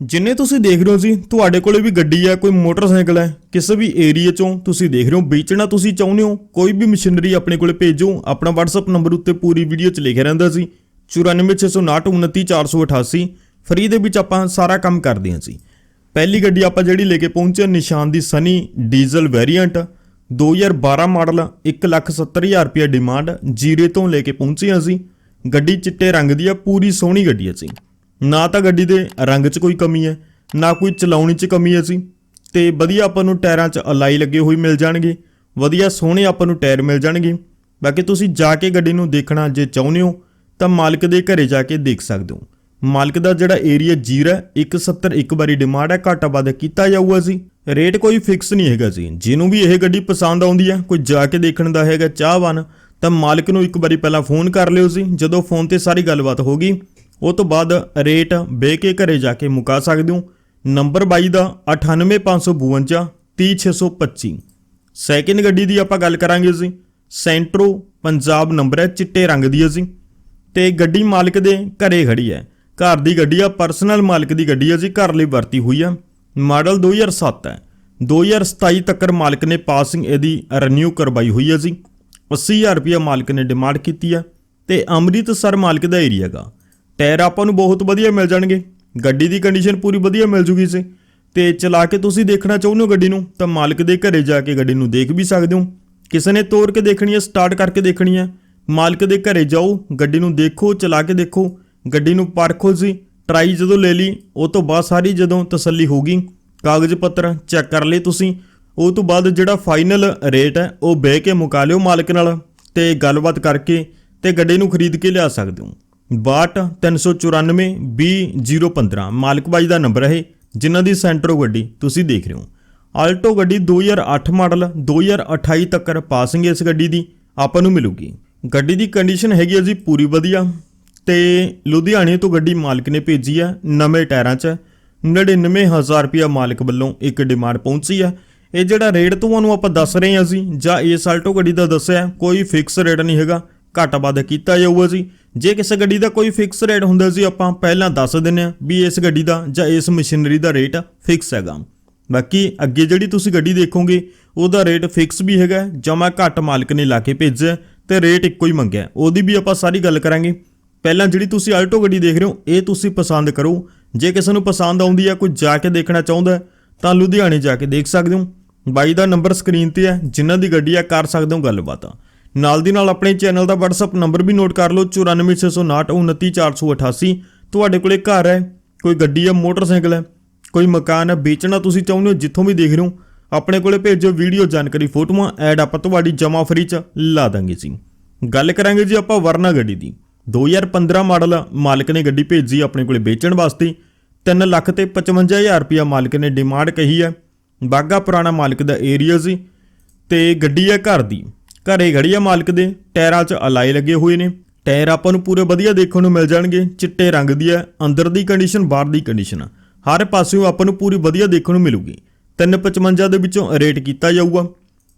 ਜਿੰਨੇ ਤੁਸੀਂ ਦੇਖ ਰਹੇ ਹੋ ਜੀ, ਤੁਹਾਡੇ ਕੋਲੇ ਵੀ ਗੱਡੀ ਹੈ, ਕੋਈ ਮੋਟਰਸਾਈਕਲ ਹੈ, ਕਿਸੇ ਵੀ ਏਰੀਆ ਚੋਂ ਤੁਸੀਂ ਦੇਖ ਰਹੇ ਹੋ, ਵੇਚਣਾ ਤੁਸੀਂ ਚਾਹੁੰਦੇ ਹੋ, ਕੋਈ ਵੀ ਮਸ਼ੀਨਰੀ ਆਪਣੇ ਕੋਲੇ ਭੇਜੋ, ਆਪਣਾ WhatsApp ਨੰਬਰ ਉੱਤੇ ਪੂਰੀ ਵੀਡੀਓ 'ਚ ਲਿਖਿਆ ਰਹਿੰਦਾ ਸੀ 9469299488 ਫਰੀ ਦੇ ਵਿੱਚ ਆਪਾਂ ਸਾਰਾ ਕੰਮ ਕਰਦੇ ਹਾਂ ਜੀ। ਪਹਿਲੀ ਗੱਡੀ ਆਪਾਂ ਜਿਹੜੀ ਲੈ ਕੇ ਪਹੁੰਚੇ ਨਿਸ਼ਾਨ ਦੀ ਸਨੀ ਡੀਜ਼ਲ ਵੇਰੀਐਂਟ 2012 ਮਾਡਲ 170000 ਰੁਪਏ ਡਿਮਾਂਡ ਜੀਰੇ ਤੋਂ ਲੈ ਕੇ ਪਹੁੰਚੇ ਹਾਂ ਅਸੀਂ ਗੱਡੀ ਚਿੱਟੇ ਰੰਗ ਦੀ ਆ ਪੂਰੀ ਸੋਹਣੀ ਗੱਡੀ ਹੈ ਜੀ। ਨਾ ਤਾਂ ਗੱਡੀ ਦੇ ਰੰਗ 'ਚ ਕੋਈ ਕਮੀ ਹੈ, ਨਾ ਕੋਈ ਚਲਾਉਣੀ 'ਚ ਕਮੀ ਹੈ ਜੀ ਤੇ ਵਧੀਆ ਆਪਾਂ ਨੂੰ ਟਾਇਰਾਂ 'ਚ ਅਲਾਈ ਲੱਗੇ ਹੋਏ ਮਿਲ ਜਾਣਗੇ, ਵਧੀਆ ਸੋਹਣੇ ਆਪਾਂ ਨੂੰ ਟਾਇਰ ਮਿਲ ਜਾਣਗੇ। ਬਾਕੀ ਤੁਸੀਂ ਜਾ ਕੇ ਗੱਡੀ ਨੂੰ ਦੇਖਣਾ ਜੇ ਚਾਹੁੰਦੇ ਹੋ, ਤਾਂ ਮਾਲਕ ਦੇ ਘਰੇ ਜਾ ਕੇ ਦੇਖ ਸਕਦੇ ਹੋ। ਮਾਲਕ ਦਾ ਜਿਹੜਾ ਏਰੀਆ ਜੀਰਾ 170 ਇੱਕ ਵਾਰੀ ਡਿਮਾਂਡ ਹੈ, ਘਾਟਾ ਵਾਧਾ ਕੀਤਾ ਜਾਊਗਾ ਜੀ। ਰੇਟ ਕੋਈ ਫਿਕਸ ਨਹੀਂ ਹੈਗਾ ਜੀ। ਜਿਹਨੂੰ ਵੀ ਇਹ ਗੱਡੀ ਪਸੰਦ ਆਉਂਦੀ ਹੈ, ਕੋਈ ਜਾ ਕੇ ਦੇਖਣ ਦਾ ਹੈਗਾ ਚਾਹਵਾਨ, ਤਾਂ ਮਾਲਕ ਨੂੰ ਇੱਕ ਵਾਰੀ ਪਹਿਲਾਂ ਫੋਨ ਕਰ ਲਿਓ ਜੀ। ਜਦੋਂ ਫੋਨ ਤੇ ਸਾਰੀ ਗੱਲਬਾਤ ਹੋ ਗਈ ਉਹ ਤੋਂ ਬਾਅਦ ਰੇਟ ਬੇ ਕੇ ਘਰੇ ਜਾ ਕੇ ਮੁਕਾ ਸਕਦੇ ਹੋ। ਨੰਬਰ 22 ਦਾ 98552 30625 ਸੈਕਿੰਡ ਗੱਡੀ ਦੀ ਆਪਾਂ ਗੱਲ ਕਰਾਂਗੇ ਜੀ। ਸੈਂਟਰੋ ਪੰਜਾਬ ਨੰਬਰ ਹੈ, ਚਿੱਟੇ ਰੰਗ ਦੀ ਹੈ ਜੀ। ਤੇ ਗੱਡੀ ਮਾਲਕ ਦੇ ਘਰੇ ਖੜੀ ਹੈ। ਘਰ ਦੀ ਗੱਡੀ ਆ ਪਰਸਨਲ ਮਾਲਕ ਦੀ ਗੱਡੀ ਹੈ ਜੀ, ਘਰ ਲਈ ਵਰਤੀ ਹੋਈ ਆ। ਮਾਡਲ 2007 ਹੈ। 2027 ਤੱਕ ਮਾਲਕ ਨੇ ਪਾਸਿੰਗ ਇਹਦੀ ਰੀਨਿਊ ਕਰਵਾਈ ਹੋਈ ਹੈ ਜੀ। 80000 ਰੁਪਏ ਮਾਲਕ ਨੇ ਡਿਮਾਂਡ ਕੀਤੀ ਹੈ ਤੇ ਅੰਮ੍ਰਿਤਸਰ ਮਾਲਕ ਦਾ ਏਰੀਆ ਹੈਗਾ। ਟਾਇਰ ਆਪਾਂ ਨੂੰ ਬਹੁਤ ਵਧੀਆ ਮਿਲ ਜਾਣਗੇ। ਗੱਡੀ ਦੀ ਕੰਡੀਸ਼ਨ ਪੂਰੀ ਵਧੀਆ ਮਿਲ ਜੂਗੀ ਸੀ ਤੇ ਚਲਾ ਕੇ ਤੁਸੀਂ ਦੇਖਣਾ ਚਾਹੁੰਦੇ ਹੋ ਗੱਡੀ ਨੂੰ, ਤਾਂ ਮਾਲਕ ਦੇ ਘਰੇ ਜਾ ਕੇ ਗੱਡੀ ਨੂੰ ਦੇਖ ਵੀ ਸਕਦੇ ਹੋ। ਕਿਸੇ ਨੇ ਤੋੜ ਕੇ ਦੇਖਣੀ ਹੈ, ਸਟਾਰਟ ਕਰਕੇ ਦੇਖਣੀ ਹੈ। ਮਾਲਕ ਦੇ ਘਰੇ ਜਾਓ, ਗੱਡੀ ਨੂੰ ਦੇਖੋ, ਚਲਾ ਕੇ ਦੇਖੋ। ਗੱਡੀ ਨੂੰ ਪਰਖੋ ਜੀ ਟਰਾਈ ਜਦੋਂ ਲੈ ਲਈ, ਉਹ ਤੋਂ ਬਾਅਦ ਸਾਰੀ ਜਦੋਂ ਤਸੱਲੀ ਹੋ ਗਈ। ਕਾਗਜ਼ ਪੱਤਰ ਚੈੱਕ ਕਰ ਲਏ ਤੁਸੀਂ। ਉਹ ਤੋਂ ਬਾਅਦ ਜਿਹੜਾ ਫਾਈਨਲ ਰੇਟ ਹੈ, ਉਹ ਬਹਿ ਕੇ ਮੁਕਾ ਲਿਓ ਮਾਲਕ ਨਾਲ। ਤੇ ਗੱਲਬਾਤ ਕਰਕੇ ਤੇ ਗੱਡੀ ਨੂੰ ਖਰੀਦ ਕੇ ਲਿਆ ਸਕਦੇ ਹੋ। 62 394 20015 ਮਾਲਕ ਬਾਈ ਦਾ ਨੰਬਰ ਹੈ ਜਿਨ੍ਹਾਂ ਦੀ ਸੈਂਟਰੋ ਗੱਡੀ ਤੁਸੀਂ ਦੇਖ ਰਹੇ ਹੋ। ਆਲਟੋ ਗੱਡੀ 2008 ਮਾਡਲ 2028 ਤੱਕ ਪਾਸਿੰਗ ਇਸ ਗੱਡੀ ਦੀ ਆਪਾਂ ਨੂੰ ਮਿਲੂਗੀ। ਗੱਡੀ ਦੀ ਕੰਡੀਸ਼ਨ ਹੈਗੀ ਹੈ ਜੀ ਪੂਰੀ ਵਧੀਆ। ਤੇ ਲੁਧਿਆਣੇ ਤੋਂ ਗੱਡੀ ਮਾਲਕ ਨੇ ਭੇਜੀ ਹੈ ਨਵੇਂ ਟਾਇਰਾਂ 'ਚ। 99000 ਰੁਪਇਆ ਮਾਲਕ ਵੱਲੋਂ ਇੱਕ ਡਿਮਾਂਡ ਪਹੁੰਚੀ ਹੈ ਇਹ ਜਿਹੜਾ ਰੇਟ ਤੁਹਾਨੂੰ ਆਪਾਂ ਦੱਸ ਰਹੇ ਹਾਂ ਜੀ, ਜਾਂ ਇਸ ਆਲਟੋ ਗੱਡੀ ਦਾ ਦੱਸਿਆ, ਕੋਈ ਫਿਕਸ ਰੇਟ ਨਹੀਂ ਹੈਗਾ। ਘੱਟ ਵੱਧ ਕੀਤਾ ਜਾਊਗਾ ਜੀ। ਜੇ ਕਿਸੇ ਗੱਡੀ ਦਾ ਕੋਈ ਫਿਕਸ ਰੇਟ ਹੁੰਦਾ ਸੀ ਆਪਾਂ ਪਹਿਲਾਂ ਦੱਸ ਦਿੰਨੇ ਆ ਵੀ ਇਸ ਗੱਡੀ ਦਾ ਜਾਂ ਇਸ ਮਸ਼ੀਨਰੀ ਦਾ ਰੇਟ ਫਿਕਸ ਹੈਗਾ। ਬਾਕੀ ਅੱਗੇ ਜਿਹੜੀ ਤੁਸੀਂ ਗੱਡੀ ਦੇਖੋਗੇ, ਉਹਦਾ ਰੇਟ ਫਿਕਸ ਵੀ ਹੈਗਾ, ਜਮਾ ਘੱਟ ਮਾਲਕ ਨੇ ਲਾ ਕੇ ਭੇਜਿਆ ਤੇ ਰੇਟ ਇੱਕੋ ਹੀ ਮੰਗਿਆ। ਉਹਦੀ ਵੀ ਆਪਾਂ ਸਾਰੀ ਗੱਲ ਕਰਾਂਗੇ। ਪਹਿਲਾਂ ਜਿਹੜੀ ਤੁਸੀਂ ਆਲਟੋ ਗੱਡੀ ਦੇਖ ਰਹੇ ਹੋ, ਇਹ ਤੁਸੀਂ ਪਸੰਦ ਕਰੋ। ਜੇ ਕਿਸੇ ਨੂੰ ਪਸੰਦ ਆਉਂਦੀ ਹੈ ਕੋਈ ਜਾ ਕੇ ਦੇਖਣਾ ਚਾਹੁੰਦਾ, ਤਾਂ ਲੁਧਿਆਣੇ ਜਾ ਕੇ ਦੇਖ ਸਕਦੇ ਹੋ। ਬਾਈ ਦਾ ਨੰਬਰ ਸਕਰੀਨ ਤੇ ਹੈ, ਜਿਨ੍ਹਾਂ ਦੀ ਗੱਡੀ ਆ, ਕਰ ਸਕਦੇ ਹੋ ਗੱਲਬਾਤ। ਨਾਲ ਦੀ ਨਾਲ ਆਪਣੇ ਚੈਨਲ ਦਾ WhatsApp ਨੰਬਰ ਵੀ ਨੋਟ ਕਰ ਲਓ 9469299488 ਤੁਹਾਡੇ ਕੋਲੇ ਘਰ ਹੈ, ਕੋਈ ਗੱਡੀ ਹੈ, ਮੋਟਰਸਾਈਕਲ ਹੈ, ਕੋਈ ਮਕਾਨ ਹੈ, ਵੇਚਣਾ ਤੁਸੀਂ ਚਾਹੁੰਦੇ ਹੋ, ਜਿੱਥੋਂ ਵੀ ਦੇਖ ਰਹੇ ਹੋ, ਆਪਣੇ ਕੋਲੇ ਭੇਜੋ ਵੀਡੀਓ ਜਾਣਕਾਰੀ ਫੋਟੋਆਂ, ਐਡ ਆਪਾਂ ਤੁਹਾਡੀ ਜਮਾ ਫਰੀ ਚ ਲਾ ਦਾਂਗੇ ਜੀ। ਗੱਲ ਕਰਾਂਗੇ ਜੀ ਆਪਾਂ ਵਰਨਾ ਗੱਡੀ ਦੀ। 2015 ਮਾਡਲ ਮਾਲਕ ਨੇ ਗੱਡੀ ਭੇਜੀ ਆਪਣੇ ਕੋਲੇ ਵੇਚਣ ਵਾਸਤੇ। 3 ਲੱਖ ਤੇ 55000 ਰੁਪਇਆ ਮਾਲਕ ਨੇ ਡਿਮਾਂਡ ਕਹੀ ਹੈ। ਬਾਗਾ ਪੁਰਾਣਾ ਮਾਲਕ ਦਾ ਏਰੀਆ ਸੀ ਤੇ ਗੱਡੀ ਹੈ ਘਰ ਦੀ। ਘਰੇ ਖੜੀ ਆ ਮਾਲਕ ਦੇ। ਟਾਇਰਾਂ 'ਚ ਅਲਾਈ ਲੱਗੇ ਹੋਏ ਨੇ। ਟਾਇਰ ਆਪਾਂ ਨੂੰ ਪੂਰੇ ਵਧੀਆ ਦੇਖਣ ਨੂੰ ਮਿਲ ਜਾਣਗੇ। ਚਿੱਟੇ ਰੰਗ ਦੀ ਹੈ ਅੰਦਰ ਦੀ ਕੰਡੀਸ਼ਨ ਬਾਹਰ ਦੀ ਕੰਡੀਸ਼ਨ ਹਰ ਪਾਸਿਓਂ ਆਪਾਂ ਨੂੰ ਪੂਰੀ ਵਧੀਆ ਦੇਖਣ ਨੂੰ ਮਿਲੂਗੀ। 355 ਦੇ ਵਿੱਚੋਂ ਰੇਟ ਕੀਤਾ ਜਾਊਗਾ।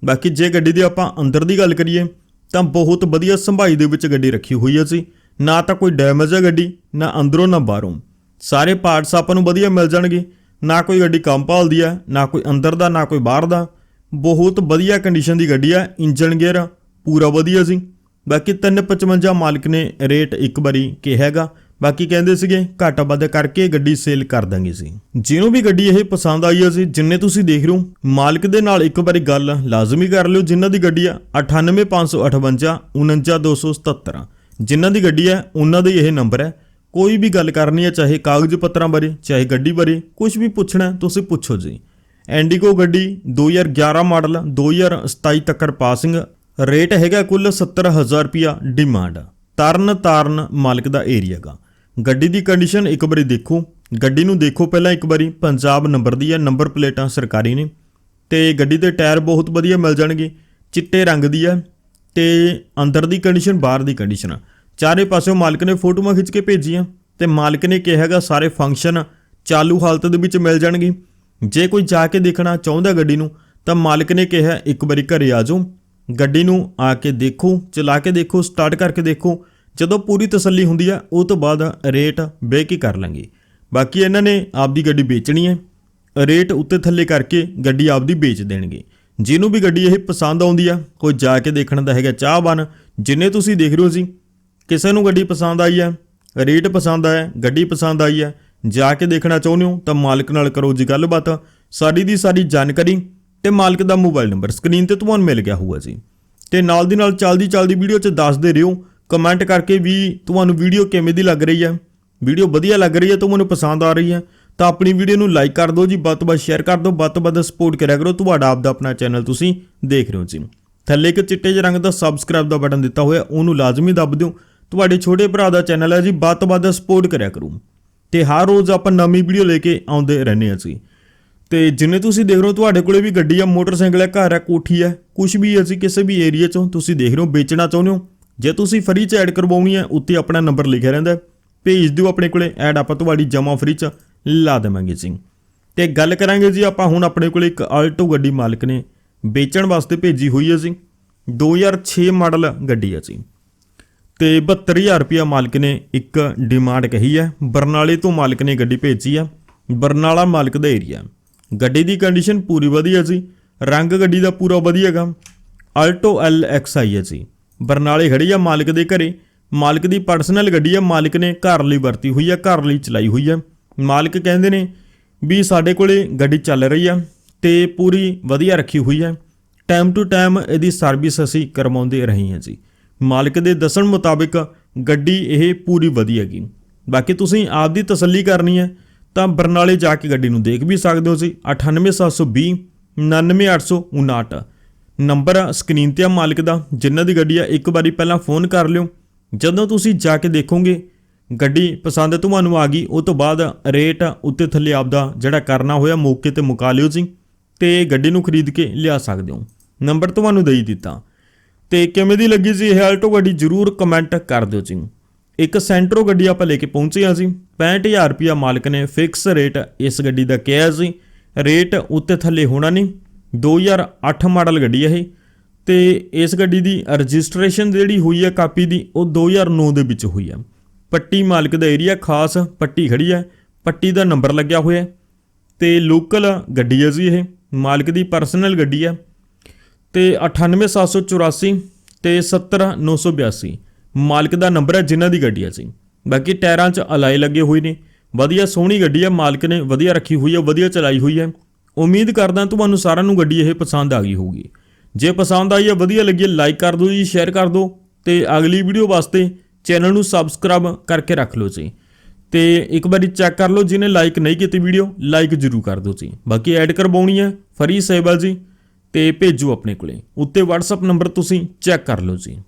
ਬਾਕੀ ਜੇ ਗੱਡੀ ਦੀ ਆਪਾਂ ਅੰਦਰ ਦੀ ਗੱਲ ਕਰੀਏ, ਤਾਂ ਬਹੁਤ ਵਧੀਆ ਸੰਭਾਈ ਦੇ ਵਿੱਚ ਗੱਡੀ ਰੱਖੀ ਹੋਈ ਹੈ ਸੀ ਨਾ ਤਾਂ ਕੋਈ ਡੈਮੇਜ ਹੈ ਗੱਡੀ, ਨਾ ਅੰਦਰੋਂ, ਨਾ ਬਾਹਰੋਂ। ਸਾਰੇ ਪਾਰਟਸ ਆਪਾਂ ਨੂੰ ਵਧੀਆ ਮਿਲ ਜਾਣਗੇ। ਨਾ ਕੋਈ ਗੱਡੀ ਕੰਮ ਭਾਲਦੀ ਹੈ ਨਾ ਕੋਈ ਅੰਦਰ ਦਾ, ਨਾ ਕੋਈ ਬਾਹਰ ਦਾ। ਬਹੁਤ ਵਧੀਆ ਕੰਡੀਸ਼ਨ ਦੀ ਗੱਡੀ ਹੈ ਇੰਜਨ ਗੇਅਰ ਪੂਰਾ ਵਧੀਆ ਸੀ। ਬਾਕੀ 355 ਮਾਲਕ ਨੇ ਰੇਟ ਇੱਕ ਵਾਰੀ ਕਿਹਾ ਬਾਕੀ ਕਹਿੰਦੇ ਸੀਗੇ, ਘਾਟਾ ਵਾਧਾ ਕਰਕੇ ਗੱਡੀ ਸੇਲ ਕਰ ਦਾਂਗੇ ਸੀ ਜਿਹਨੂੰ ਵੀ ਗੱਡੀ ਇਹ ਪਸੰਦ ਆਈ ਹੈ ਸੀ ਜਿੰਨੇ ਤੁਸੀਂ ਦੇਖ ਰਹੇ ਹੋ, ਮਾਲਕ ਦੇ ਨਾਲ ਇੱਕ ਵਾਰੀ ਗੱਲ ਲਾਜ਼ਮੀ ਕਰ ਲਿਓ, ਜਿਨ੍ਹਾਂ ਦੀ ਗੱਡੀ ਆ 98558 49277 ਜਿਨ੍ਹਾਂ ਦੀ ਗੱਡੀ ਹੈ ਉਹਨਾਂ ਦਾ ਇਹ ਨੰਬਰ ਹੈ ਕੋਈ ਵੀ ਗੱਲ ਕਰਨੀ ਹੈ ਚਾਹੇ ਕਾਗਜ਼ ਪੱਤਰਾਂ ਬਾਰੇ, ਚਾਹੇ ਗੱਡੀ ਬਾਰੇ ਕੁਝ ਵੀ ਪੁੱਛਣਾ, ਤੁਸੀਂ ਪੁੱਛੋ ਜੀ। ਐਂਡੀਗੋ ਗੱਡੀ 2011 ਮਾਡਲ 2027 ਤੱਕ ਪਾਸਿੰਗ, ਰੇਟ ਹੈਗਾ ਕੁੱਲ 70000 ਰੁਪਿਆ ਡਿਮਾਂਡ। ਤਰਨ ਤਾਰਨ ਮਾਲਕ ਦਾ ਏਰੀਆ ਗਾ। ਗੱਡੀ ਦੀ ਕੰਡੀਸ਼ਨ ਇੱਕ ਵਾਰੀ ਦੇਖੋ। ਗੱਡੀ ਨੂੰ ਦੇਖੋ ਪਹਿਲਾਂ ਇੱਕ ਵਾਰੀ। ਪੰਜਾਬ ਨੰਬਰ ਦੀ ਹੈ ਨੰਬਰ ਪਲੇਟਾਂ ਸਰਕਾਰੀ ਨੇ। ਤੇ ਗੱਡੀ ਦੇ ਟਾਇਰ ਬਹੁਤ ਵਧੀਆ ਮਿਲ ਜਾਣਗੇ। ਚਿੱਟੇ ਰੰਗ ਦੀ ਹੈ ਤੇ ਅੰਦਰ ਦੀ ਕੰਡੀਸ਼ਨ, ਬਾਹਰ ਦੀ ਕੰਡੀਸ਼ਨ ਚਾਰੇ ਪਾਸਿਓਂ ਮਾਲਕ ਨੇ ਫੋਟੋਆਂ ਖਿੱਚ ਕੇ ਭੇਜੀਆਂ ਤੇ ਮਾਲਕ ਨੇ ਕਿਹਾ ਹੈਗਾ ਸਾਰੇ ਫੰਕਸ਼ਨ ਚਾਲੂ ਹਾਲਤ ਦੇ ਵਿੱਚ ਮਿਲ ਜਾਣਗੇ। ਜੇ ਕੋਈ ਜਾ ਕੇ ਦੇਖਣਾ ਚਾਹੁੰਦਾ ਗੱਡੀ ਨੂੰ, ਤਾਂ ਮਾਲਕ ਨੇ ਕਿਹਾ, ਇੱਕ ਵਾਰੀ ਘਰੇ ਆ ਜਾਓ। ਗੱਡੀ ਨੂੰ ਆ ਕੇ ਦੇਖੋ, ਚਲਾ ਕੇ ਦੇਖੋ, ਸਟਾਰਟ ਕਰਕੇ ਦੇਖੋ। ਜਦੋਂ ਪੂਰੀ ਤਸੱਲੀ ਹੁੰਦੀ ਆ, ਉਹ ਤੋਂ ਬਾਅਦ ਰੇਟ ਬੇ ਕੀ ਕਰ ਲਾਂਗੇ। ਬਾਕੀ ਇਹਨਾਂ ਨੇ ਆਪਦੀ ਗੱਡੀ ਵੇਚਣੀ ਹੈ ਰੇਟ ਉੱਤੇ ਥੱਲੇ ਕਰਕੇ ਗੱਡੀ ਆਪਦੀ ਵੇਚ ਦੇਣਗੇ। ਜਿਹਨੂੰ ਵੀ ਗੱਡੀ ਇਹ ਪਸੰਦ ਆਉਂਦੀ ਆ, ਕੋਈ ਜਾ ਕੇ ਦੇਖਣ ਦਾ ਹੈਗਾ ਚਾਹਵਾਨ, ਜਿੰਨੇ ਤੁਸੀਂ ਦੇਖ ਰਹੇ ਹੋ ਜੀ, ਕਿਸੇ ਨੂੰ ਗੱਡੀ ਪਸੰਦ ਆਈ ਹੈ ਰੇਟ ਪਸੰਦ ਆਇਆ, ਗੱਡੀ ਪਸੰਦ ਆਈ ਹੈ ਜਾ ਕੇ ਦੇਖਣਾ ਚਾਹੁੰਦੇ ਹੋ ਤਾਂ ਮਾਲਕ ਨਾਲ ਕਰੋ ਜੀ ਗੱਲਬਾਤ। ਸਾਰੀ ਦੀ ਸਾਰੀ ਜਾਣਕਾਰੀ ਤੇ ਮਾਲਕ ਦਾ ਮੋਬਾਈਲ ਨੰਬਰ ਸਕਰੀਨ ਤੇ ਤੁਹਾਨੂੰ ਮਿਲ ਗਿਆ ਹੋਊਗਾ ਜੀ। ਤੇ ਨਾਲ ਦੀ ਨਾਲ ਚੱਲਦੀ ਚੱਲਦੀ ਵੀਡੀਓ 'ਚ ਦੱਸਦੇ ਰਹੋ। ਕਮੈਂਟ ਕਰਕੇ ਵੀ ਤੁਹਾਨੂੰ ਵੀਡੀਓ ਕਿਵੇਂ ਦੀ ਲੱਗ ਰਹੀ ਹੈ। ਵੀਡੀਓ ਵਧੀਆ ਲੱਗ ਰਹੀ ਹੈ ਤਾਂ ਮੈਨੂੰ ਪਸੰਦ ਆ ਰਹੀ ਹੈ। ਤਾਂ ਆਪਣੀ ਵੀਡੀਓ ਨੂੰ ਲਾਈਕ ਕਰ ਦਿਓ ਜੀ, ਵੱਧ ਤੋਂ ਵੱਧ ਸ਼ੇਅਰ ਕਰ ਦਿਓ, ਵੱਧ ਤੋਂ ਵੱਧ ਸਪੋਰਟ ਕਰਿਆ ਕਰੋ। ਤੁਹਾਡਾ ਆਪਦਾ ਆਪਣਾ ਚੈਨਲ ਤੁਸੀਂ ਦੇਖ ਰਹੇ ਹੋ ਜੀ। ਥੱਲੇ ਇੱਕ ਚਿੱਟੇ ਜਿਹੇ ਰੰਗ ਦਾ ਸਬਸਕ੍ਰਾਈਬ ਦਾ ਬਟਨ ਦਿੱਤਾ ਹੋਇਆ, ਉਹਨੂੰ ਲਾਜ਼ਮੀ ਦੱਬ ਦਿਓ। ਤੁਹਾਡੇ ਛੋਟੇ ਭਰਾ ਦਾ ਚੈਨਲ ਹੈ ਜੀ, ਵੱਧ ਤੋਂ ਵੱਧ ਸਪੋਰਟ ਕਰਿਆ ਕਰੋ। ਤੇ ਹਰ ਰੋਜ਼ ਆਪਾਂ ਨਵੀਂ ਵੀਡੀਓ ਲੈ ਕੇ ਆਉਂਦੇ ਰਹਿੰਦੇ ਹਾਂ ਅਸੀਂ। ਤੇ ਜਿਵੇਂ ਤੁਸੀਂ ਦੇਖ ਰਹੇ ਹੋ, ਤੁਹਾਡੇ ਕੋਲੇ ਵੀ ਗੱਡੀ ਆ, ਮੋਟਰਸਾਈਕਲ ਹੈ ਘਰ ਹੈ ਕੋਠੀ ਹੈ ਕੁਝ ਵੀ ਅਸੀਂ ਕਿਸੇ ਵੀ ਏਰੀਆ ਚੋਂ ਤੁਸੀਂ ਦੇਖ ਰਹੇ ਹੋ, ਵੇਚਣਾ ਚਾਹੁੰਦੇ ਹੋ, ਜੇ ਤੁਸੀਂ ਫਰੀ ਚ ਐਡ ਕਰਵਾਉਣੀ ਹੈ ਉੱਤੇ ਆਪਣਾ ਨੰਬਰ ਲਿਖਿਆ ਰਹਿੰਦਾ ਭੇਜ ਦਿਓ ਆਪਣੇ ਕੋਲੇ ਐਡ ਆਪਾਂ ਤੁਹਾਡੀ ਜਮਾ ਫਰੀ ਚ ਲਾ ਦੇਵਾਂਗੇ ਜੀ ਤੇ ਗੱਲ ਕਰਾਂਗੇ ਜੀ ਆਪਾਂ ਹੁਣ ਆਪਣੇ ਕੋਲੇ ਇੱਕ ਆਲਟੋ ਗੱਡੀ ਮਾਲਕ ਨੇ ਵੇਚਣ ਵਾਸਤੇ ਭੇਜੀ ਹੋਈ ਹੈ ਜੀ 2006 ਮਾਡਲ ਗੱਡੀ ਹੈ ਜੀ ਤੇ 72000 ਰੁਪਇਆ ਮਾਲਕ ਨੇ ਇੱਕ ਡਿਮਾਂਡ ਕਹੀ ਹੈ। ਬਰਨਾਲੇ ਤੋਂ ਮਾਲਕ ਨੇ ਗੱਡੀ ਭੇਜੀ ਆ ਬਰਨਾਲਾ ਮਾਲਕ ਦਾ ਏਰੀਆ ਗੱਡੀ ਦੀ ਕੰਡੀਸ਼ਨ ਪੂਰੀ ਵਧੀਆ ਸੀ। ਰੰਗ ਗੱਡੀ ਦਾ ਪੂਰਾ ਵਧੀਆਗਾ ਆਲਟੋ ਐਲ ਐਕਸ ਆਈ ਹੈ ਜੀ। ਬਰਨਾਲੇ ਖੜੀ ਆ ਮਾਲਕ ਦੇ ਘਰੇ। ਮਾਲਕ ਦੀ ਪਰਸਨਲ ਗੱਡੀ ਆ ਮਾਲਕ ਨੇ ਘਰ ਲਈ ਵਰਤੀ ਹੋਈ ਆ ਘਰ ਲਈ ਚਲਾਈ ਹੋਈ ਆ ਮਾਲਕ ਕਹਿੰਦੇ ਨੇ ਵੀ ਸਾਡੇ ਕੋਲੇ ਗੱਡੀ ਚੱਲ ਰਹੀ ਆ ਤੇ ਪੂਰੀ ਵਧੀਆ ਰੱਖੀ ਹੋਈ ਆ ਟਾਈਮ ਟੂ ਟਾਈਮ ਇਹਦੀ ਸਰਵਿਸ ਅਸੀਂ ਕਰਵਾਉਂਦੇ ਰਹੇ ਹਾਂ ਜੀ। ਮਾਲਕ ਦੇ ਦੱਸਣ ਮੁਤਾਬਿਕ ਗੱਡੀ ਇਹ ਪੂਰੀ ਵਧੀਆ ਗਈ ਬਾਕੀ ਤੁਸੀਂ ਆਪ ਦੀ ਤਸੱਲੀ ਕਰਨੀ ਹੈ, ਤਾਂ ਬਰਨਾਲੇ ਜਾ ਕੇ ਗੱਡੀ ਨੂੰ ਦੇਖ ਵੀ ਸਕਦੇ ਹੋ ਜੀ 98720 99859 ਨੰਬਰ ਸਕਰੀਨ ਤੇ ਆ ਮਾਲਕ ਦਾ, ਜਿਨ੍ਹਾਂ ਦੀ ਗੱਡੀ ਆ, ਇੱਕ ਵਾਰੀ ਪਹਿਲਾਂ ਫੋਨ ਕਰ ਲਿਓ। ਜਦੋਂ ਤੁਸੀਂ ਜਾ ਕੇ ਦੇਖੋਗੇ, ਗੱਡੀ ਪਸੰਦ ਤੁਹਾਨੂੰ ਆ ਗਈ, ਉਹ ਤੋਂ ਬਾਅਦ ਰੇਟ ਉੱਤੇ ਥੱਲੇ ਆਪਦਾ ਜਿਹੜਾ ਕਰਨਾ ਹੋਇਆ, ਮੌਕੇ ਤੇ ਮੁਕਾ ਲਿਓ ਜੀ ਤੇ ਗੱਡੀ ਨੂੰ ਖਰੀਦ ਕੇ ਲਿਆ ਸਕਦੇ ਹੋ। ਨੰਬਰ ਤੁਹਾਨੂੰ ਦੇਈ ਦਿੱਤਾ। ਤੇ ਕਿਵੇਂ ਦੀ ਲੱਗੀ ਸੀ ਇਹ ਆਲਟੋ ਗੱਡੀ ਜਰੂਰ ਕਮੈਂਟ ਕਰ ਦਿਓ ਜੀ। ਇੱਕ ਸੈਂਟਰੋ ਗੱਡੀ ਆਪਾਂ ਲੈ ਕੇ ਪਹੁੰਚੇ ਹਾਂ ਸੀ 65000 ਰੁਪਿਆ ਮਾਲਕ ਨੇ ਫਿਕਸ ਰੇਟ ਇਸ ਗੱਡੀ ਦਾ ਕਿਹਾ ਸੀ ਰੇਟ ਉੱਤੇ ਥੱਲੇ ਹੋਣਾ ਨਹੀਂ। 2008 ਮਾਡਲ ਗੱਡੀ ਹੈ ਇਹ। ਤੇ ਇਸ ਗੱਡੀ ਦੀ ਰਜਿਸਟ੍ਰੇਸ਼ਨ ਜਿਹੜੀ ਹੋਈ ਹੈ ਕਾਪੀ ਦੀ, ਉਹ 2009 ਦੇ ਵਿੱਚ ਹੋਈ ਹੈ ਪੱਟੀ ਮਾਲਕ ਦਾ ਏਰੀਆ ਖਾਸ ਪੱਟੀ ਖੜੀ ਹੈ ਪੱਟੀ ਦਾ ਨੰਬਰ ਲੱਗਿਆ ਹੋਇਆ। ਹੈ ਤੇ ਲੋਕਲ ਗੱਡੀ ਹੈ ਜੀ ਇਹ। ਮਾਲਕ ਦੀ ਪਰਸਨਲ ਗੱਡੀ ਹੈ ਤੇ 98784 ਤੇ 70982 ਮਾਲਕ ਦਾ ਨੰਬਰ ਹੈ ਜਿਨ੍ਹਾਂ ਦੀ ਗੱਡੀ ਹੈ ਜੀ। ਬਾਕੀ ਟਾਇਰਾਂ 'ਚ ਅਲਾਈ ਲੱਗੇ ਹੋਏ ਨੇ। ਵਧੀਆ ਸੋਹਣੀ ਗੱਡੀ ਹੈ, ਮਾਲਕ ਨੇ ਵਧੀਆ ਰੱਖੀ ਹੋਈ ਹੈ, ਵਧੀਆ ਚਲਾਈ ਹੋਈ ਹੈ। ਉਮੀਦ ਕਰਦਾ ਤੁਹਾਨੂੰ ਸਾਰਿਆਂ ਨੂੰ ਗੱਡੀ ਇਹ ਪਸੰਦ ਆ ਗਈ ਹੋਊਗੀ। ਜੇ ਪਸੰਦ ਆਈ ਹੈ, ਵਧੀਆ ਲੱਗੀ ਲਾਈਕ ਕਰ ਦਿਓ ਜੀ ਸ਼ੇਅਰ ਕਰ ਦਿਓ। ਤੇ ਅਗਲੀ ਵੀਡੀਓ ਵਾਸਤੇ ਚੈਨਲ ਨੂੰ ਸਬਸਕ੍ਰਾਈਬ ਕਰਕੇ ਰੱਖ ਲਓ ਜੀ। ਤੇ ਇੱਕ ਵਾਰੀ ਚੈੱਕ ਕਰ ਲਓ, ਜਿਹਨੇ ਲਾਈਕ ਨਹੀਂ ਕੀਤੀ ਵੀਡੀਓ ਲਾਈਕ ਜ਼ਰੂਰ ਕਰ ਦਿਓ ਜੀ। ਬਾਕੀ ਐਡ ਕਰਵਾਉਣੀ ਹੈ, ਫਰੀ ਸੇਵਾ ਜੀ। ਤੇ ਭੇਜੋ ਆਪਣੇ ਕੋਲੇ। ਉੱਤੇ WhatsApp ਨੰਬਰ ਤੁਸੀਂ ਚੈੱਕ ਕਰ ਲਓ ਜੀ।